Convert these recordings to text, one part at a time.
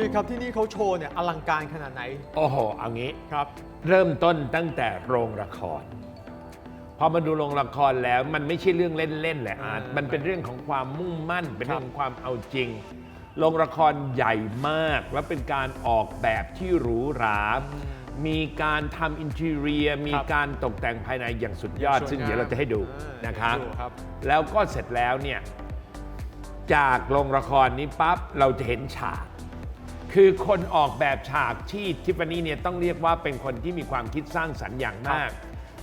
พี่ครับที่นี่เขาโชว์เนี่ยอลังการขนาดไหนโอ้โหเอางี้ครับ เริ่มต้นตั้งแต่โรงละคร พอมาดูโรงละครแล้วมันไม่ใช่เรื่องเล่นๆแหละอาร์ตอ่ามัมันเป็นเรื่องของความมุ่งมั่น เป็นครับเรื่องของความเอาจริงโรงละครใหญ่มากและเป็นการออกแบบที่หรูหรา มีการทำอินทีเรีย มีการตกแต่งภายในอย่างสุดยอดสวยงามซึ่งเดี๋ยวเราจะให้ดูอ่านนะครับดูครับ แล้วก็เสร็จแล้วเนี่ย จากโรงละครนี้ปั๊บเราจะเห็นฉาก คือคนออกแบบฉากที่ทิฟฟานี่เนี่ยต้องเรียกว่าเป็นคนที่มีความคิดสร้างสรรค์อย่างมาก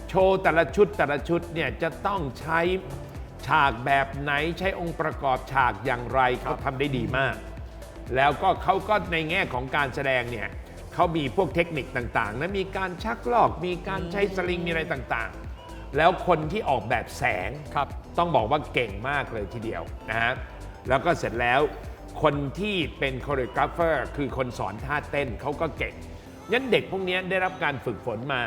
โชว์แต่ละชุดแต่ละชุดเนี่ยจะต้องใช้ฉากแบบไหนใช้องค์ประกอบฉากอย่างไรเขาทำได้ดีมาก แล้วก็เขาก็ในแง่ของการแสดงเนี่ยเขามีพวกเทคนิคต่างๆนะมีการชักลอกมีการใช้สลิงมีอะไรต่างๆ แล้วคนที่ออกแบบแสงครับต้องบอกว่าเก่งมากเลยทีเดียวนะฮะแล้วก็เสร็จแล้ว คนที่เป็นโคโรกราฟเฟอร์คือคนสอนท่าเต้นเขาก็เก่งงั้นเด็กพวกนี้ได้รับการฝึกฝนมา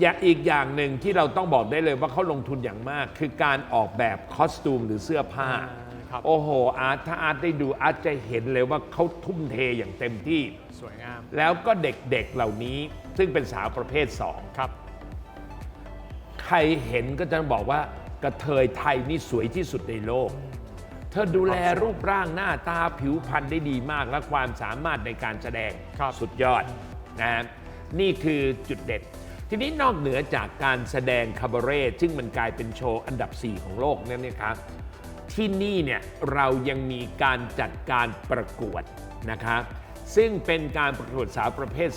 อย่างอีกอย่างหนึ่งที่เราต้องบอกได้เลยว่าเขาลงทุนอย่างมาก คือการออกแบบคอสตูมหรือเสื้อผ้าอ่าครับโอ้โห อาร์ตถ้าอาร์ตได้ดูอาร์ตจะเห็นเลยว่าเขาทุ่มเทอย่างเต็มที่สวยงาม แล้วก็เด็กๆเหล่านี้ซึ่งเป็นสาวประเภทสองครับ ใครเห็นก็จะบอกว่ากระเทยไทยนี่สวยที่สุดในโลก เธอดูแลรูปร่างหน้าตาผิวพรรณได้ดีมากและความสามารถในการแสดงครับสุดยอดนะฮะนี่คือจุดเด่นทีนี้นอกเหนือจากการแสดงคาบาเร่ซึ่งมันกลายเป็นโชว์อันดับ 4 ของโลกนั่นเนี่ยครับที่นี่เนี่ยเรายังมีการจัดการประกวดนะครับซึ่งเป็นการประกวดสาวประเภท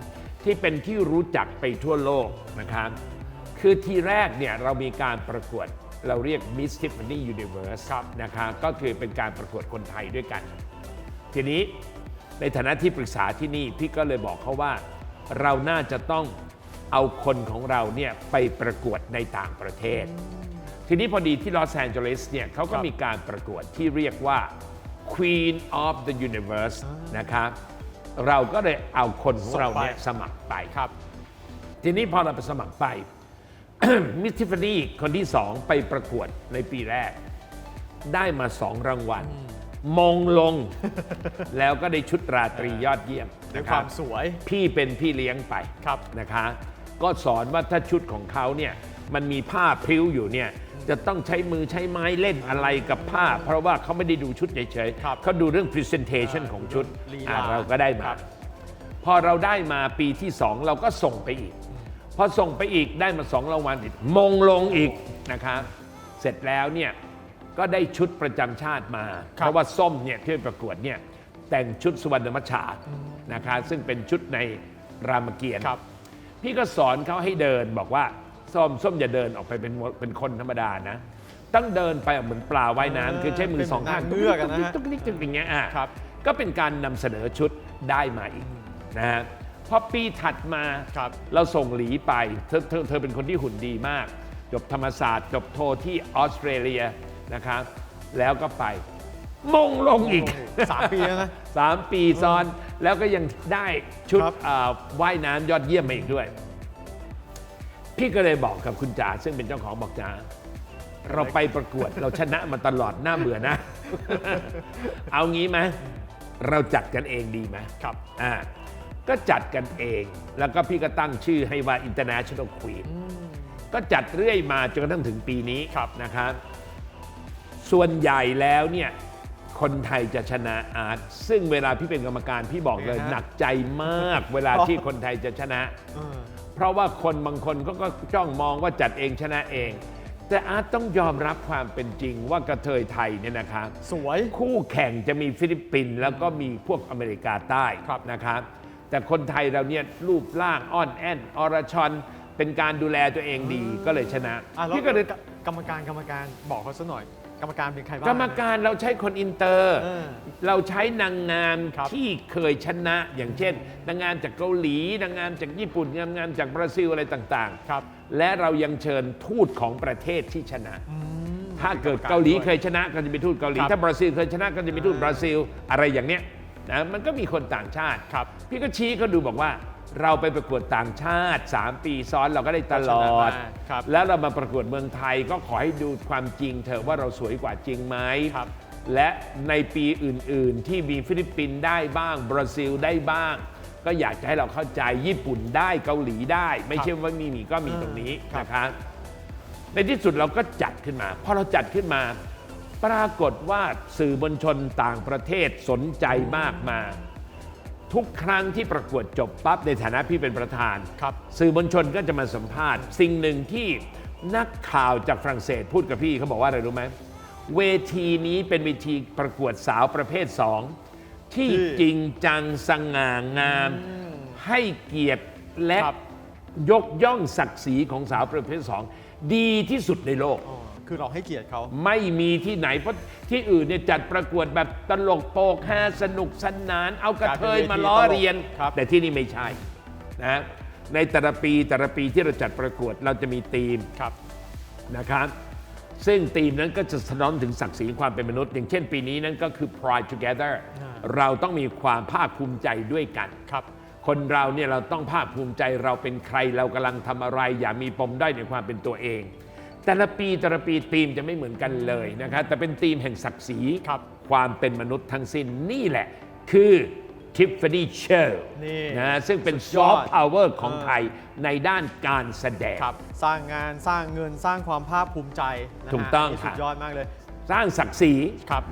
2 ที่เป็นที่รู้จักไปทั่วโลกนะครับคือทีแรกเนี่ยเรามีการประกวด เราเรียก Miss Tiffany Universe นะครับก็คือเป็นการประกวดคนไทยด้วยกัน ทีนี้ในฐานะที่ปรึกษาที่นี่พี่ก็เลยบอกเขาว่า เราน่าจะต้องเอาคนของเราเนี่ยไปประกวดในต่างประเทศ ทีนี้พอดีที่ลอสแอนเจลิสเนี่ยเขาก็ครับมีการประกวดที่เรียกว่า Queen of the Universe นะครับเราก็เลยเอาคนของเราเนี่ยสมัครไปครับทีนี้พอเราไปสมัครไป มิสทิฟานี่คนที่สองไปประกวดในปีแรก ได้มาสองรางวัลมงลง แล้วก็ได้ชุดราตรียอดเยี่ยมด้วยนะคครัวาบมสวย พี่เป็นพี่เลี้ยงไปครับ นะคะ ก็สอนว่าถ้าชุดของเขาเนี่ยมันมีผ้าพริ้วอยู่เนี่ยจะต้องใช้มือใช้ไม้เล่นอะไรกับผ้า เพราะว่าเขาไม่ได้ดูชุดเฉยครับๆเขาดูเรื่อง presentation อ่าของชุดลีลาอะเราก็ได้มา ครับ พอเราได้มาปีที่สองเราก็ส่งไปอีก พอส่งไปอีกได้มาสองรางวัลอีกมงลงอีกนะครับเสร็จแล้วเนี่ยก็ได้ชุดประจำชาติมาครับเพราะว่าส้มเนี่ยที่ไปประกวดเนี่ยแต่งชุดสุวรรณมัชชานะคะซึ่งเป็นชุดในรามเกียรติ์ครับพี่ก็สอนเขาให้เดินบอกว่าส้มส้มอย่าเดินออกไปเป็นเป็นคนธรรมดานะต้องเดินไปเหมือนปลาว่ายน้ำคือใช้มือสองข้างเป็นเหมือนนางเงือกอะนะฮะตุ๊กนิกตุ๊กนิกอย่างเงี้ยอะครับก็เป็นการนำเสนอชุดได้มาอีกนะฮะ พอปีถัดมาครับ เราส่งหลีไปเธอเธอเธอเป็นคนที่หุ่นดีมาก จบธรรมศาสตร์จบโทที่ออสเตรเลียนะครับ แล้วก็ไป มงลงอีก สามปีแล้วนะ สามปีซ้อนแล้วก็ยังได้ชุดครับ เอ่อว่ายน้ำยอดเยี่ยมมาอีกด้วย พี่ก็เลยบอกกับคุณจ๋าซึ่งเป็นเจ้าของบอกจ๋าเราไปประกวด เราชนะมาตลอดหน้าเบื่อนะ เอางี้ไหมเราจัดกันเองดีไหมครับ อ่า ก็จัดกันเอง แล้วก็พี่ก็ตั้งชื่อให้ว่า International Queen ก็จัดเรื่อยมาจนกระทั่งถึงปีนี้ครับนะครับ ส่วนใหญ่แล้วเนี่ยคนไทยจะชนะอาร์ตซึ่งเวลาพี่เป็นกรรมการพี่บอกเลยเป็นไงฮะหนักใจมากเวลาที่คนไทยจะชนะเออเพราะว่าคนบางคนก็ก็จ้องมองว่าจัดเองชนะเอง แต่อาร์ตต้องยอมรับความเป็นจริงว่ากระเทยไทยเนี่ยนะครับสวยคู่แข่งจะมีฟิลิปปินส์แล้วก็มีพวกอเมริกาใต้ครับนะครับ แต่คนไทยเราเนี่ยรูปร่างอ่อนแอนอรชรเป็นการดูแลตัวเองดีก็เลยชนะอะแล้วพี่ก็เลย กรรมการกรรมการบอกเขาซะหน่อย กรรมการเป็นใครบ้าง กรรมการเราใช้คนอินเตอร์ เออเราใช้นางงามครับ ที่เคยชนะ อย่างเช่น นางงามจากเกาหลี นางงามจากญี่ปุ่น นางงามจากบราซิลอะไรต่างๆครับและเรายังเชิญทูตของประเทศที่ชนะ ถ้าเกิดเกาหลีเคยชนะก็จะมีทูตเกาหลี ครับ ถ้าบราซิลเคยชนะก็จะมีทูตบราซิล อะไรอย่างเนี้ย นะมันก็มีคนต่างชาติครับ พี่ก็ชี้เขาดูบอกว่า เราไปประกวดต่างชาติ 3 ปีซ้อนเราก็ได้ตลอดก็ชนะมาครับ แล้วเรามาประกวดเมืองไทยก็ขอให้ดูความจริงเถอะว่าเราสวยกว่าจริงไหมครับ และในปีอื่น ๆ ที่มีฟิลิปปินส์ได้บ้างบราซิลได้บ้าง ก็อยากจะให้เราเข้าใจญี่ปุ่นได้เกาหลีได้ ไม่ใช่ว่ามีมีก็มีตรงนี้ครับนะคะในที่สุดเราก็จัดขึ้นมาพอเราจัดขึ้นมา ปรากฏว่าสื่อมวลชนต่างประเทศสนใจมากมา ทุกครั้งที่ประกวดจบปั๊บในฐานะพี่เป็นประธาน ครับ สื่อมวลชนก็จะมาสัมภาษณ์ สิ่งหนึ่งที่นักข่าวจากฝรั่งเศสพูดกับพี่เขาบอกว่าอะไรรู้ไหมเวทีนี้เป็นเวทีประกวดสาวประเภทสองที่ที่ จริงจังสง่างาม ให้เกียรติและครับ ยกย่องศักดิ์ศรีของสาวประเภทสองดีที่สุดในโลกอ๋อ คือเราให้เกียรติเขา ไม่มีที่ไหนเพราะที่อื่นเนี่ยจัดประกวดแบบตลกโปกฮาสนุกสนาน เอากระเทยมาล้อเรียน ครับ แต่ที่นี่ไม่ใช่นะในแต่ละปีแต่ละปีที่เราจัดประกวดเราจะมีธีม ครับ นะครับซึ่งธีมนั้นก็จะสะท้อนถึงศักดิ์ศรีความเป็นมนุษย์ อย่างเช่นปีนี้นั้นก็คือ Pride Together อ่า เราต้องมีความภาคภูมิใจด้วยกัน ครับ คนเราเนี่ยเราต้องภาคภูมิใจเราเป็นใครเรากำลังทำอะไร อย่ามีปมด้อยในความเป็นตัวเอง แต่ละปีแต่ละปีธีมจะไม่เหมือนกันเลยนะครับแต่เป็นธีมแห่งศักดิ์ศรีครับความเป็นมนุษย์ทั้งสิ้นนี่แหละคือทิฟฟานี่เชอร์นี่นะซึ่งเป็นสุซดยออฟดต์พาวเวอร์ของเออ ไทยในด้านการแสดง ครับสร้างงานสร้างเงินสร้างความภาคภูมิใจนะฮะถูกต้องนี่ครัสุบดยอดมากเลย สร้างศักดิ์ศรี ครับ